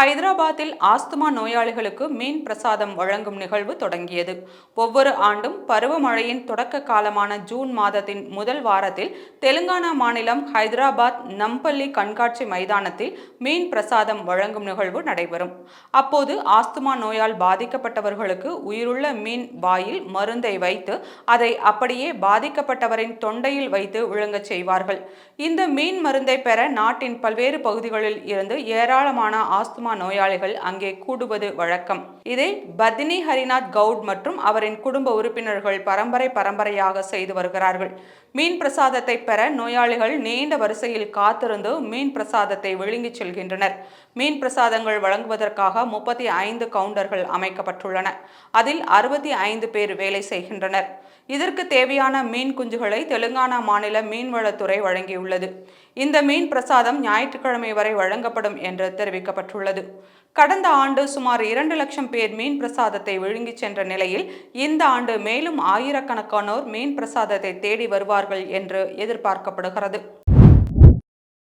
ஹைதராபாத்தில் ஆஸ்துமா நோயாளிகளுக்கு மீன் பிரசாதம் வழங்கும் நிகழ்வு தொடங்கியது. ஒவ்வொரு ஆண்டும் பருவமழையின் தொடக்க காலமான ஜூன் மாதத்தின் முதல் வாரத்தில் தெலுங்கானா மாநிலம் ஹைதராபாத் நம்பள்ளி கண்காட்சி மைதானத்தில் மீன் பிரசாதம் வழங்கும் நிகழ்வு நடைபெறும். அப்போது ஆஸ்துமா நோயால் பாதிக்கப்பட்டவர்களுக்கு உயிருள்ள மீன் வாயில் மருந்தை வைத்து அதை அப்படியே பாதிக்கப்பட்டவரின் தொண்டையில் வைத்து விழுங்கச் செய்வார்கள். இந்த மீன் மருந்தை பெற நாட்டின் பல்வேறு பகுதிகளில் இருந்து ஏராளமான ஆஸ்துமா நோயாளிகள் அங்கே கூடுவது வழக்கம். இதை பத்னி ஹரிநாத் கவுட் மற்றும் அவரின் குடும்ப உறுப்பினர்கள் பரம்பரை பரம்பரையாக செய்து வருகிறார்கள். மீன் பிரசாதத்தை பெற நோயாளிகள் நீண்ட வரிசையில் காத்திருந்து மீன் பிரசாதத்தை விழுங்கிச் செல்கின்றனர். மீன் பிரசாதங்கள் வழங்குவதற்காக முப்பத்தி ஐந்து கவுண்டர்கள் அமைக்கப்பட்டுள்ளன. அதில் அறுபத்தி ஐந்து பேர் வேலை செய்கின்றனர். இதற்கு தேவையான மீன் குஞ்சுகளை தெலுங்கானா மாநில மீன்வளத்துறை வழங்கியுள்ளது. இந்த மீன் பிரசாதம் ஞாயிற்றுக்கிழமை வரை வழங்கப்படும் என்று தெரிவிக்கப்பட்டுள்ளது. கடந்த ஆண்டு சுமார் இரண்டு லட்சம் பேர் மீன் பிரசாதத்தை விழுங்கிச் சென்ற நிலையில் இந்த ஆண்டு மேலும் ஆயிரக்கணக்கானோர் மீன் பிரசாதத்தை தேடி வருவார்கள் என்று எதிர்பார்க்கப்படுகிறது.